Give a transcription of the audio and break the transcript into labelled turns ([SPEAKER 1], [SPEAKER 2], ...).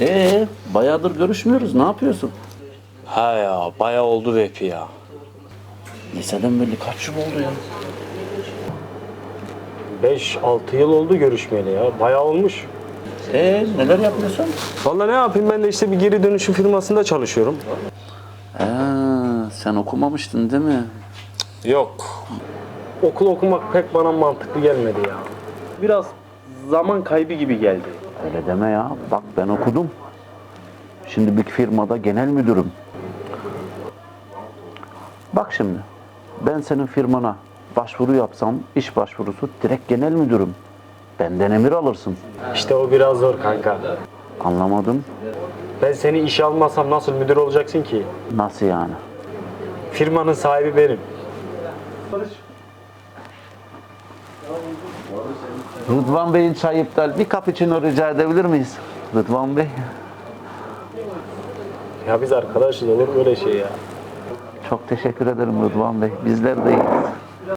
[SPEAKER 1] Ee, bayağıdır görüşmüyoruz. Ne yapıyorsun?
[SPEAKER 2] Ha ya bayağı oldu be Epi ya.
[SPEAKER 1] Liseden belli kaç yıl oldu ya?
[SPEAKER 3] 5-6 yıl oldu görüşmeyeli ya. Bayağı olmuş.
[SPEAKER 1] Ee, neler yapıyorsun?
[SPEAKER 3] Vallahi ne yapayım ben de işte bir geri dönüşüm firmasında çalışıyorum.
[SPEAKER 1] Ee, sen okumamıştın değil mi?
[SPEAKER 2] Yok.
[SPEAKER 3] Okul okumak pek bana mantıklı gelmedi ya. Biraz zaman kaybı gibi geldi.
[SPEAKER 1] Öyle deme ya. Bak ben okudum. Şimdi bir firmada genel müdürüm. Bak şimdi. Ben senin firmana başvuru yapsam, iş başvurusu direkt genel müdürüm. Benden emir alırsın.
[SPEAKER 3] İşte o biraz zor kanka.
[SPEAKER 1] Anlamadım.
[SPEAKER 3] Ben seni işe almasam nasıl müdür olacaksın ki?
[SPEAKER 1] Nasıl yani?
[SPEAKER 3] Firmanın sahibi benim.
[SPEAKER 1] Rıdvan Bey'in çay iptal. Bir cappuccino rica edebilir miyiz? Rıdvan Bey.
[SPEAKER 3] Ya biz arkadaşız olur mu öyle şey ya?
[SPEAKER 1] Çok teşekkür ederim Rıdvan Bey. Bizler de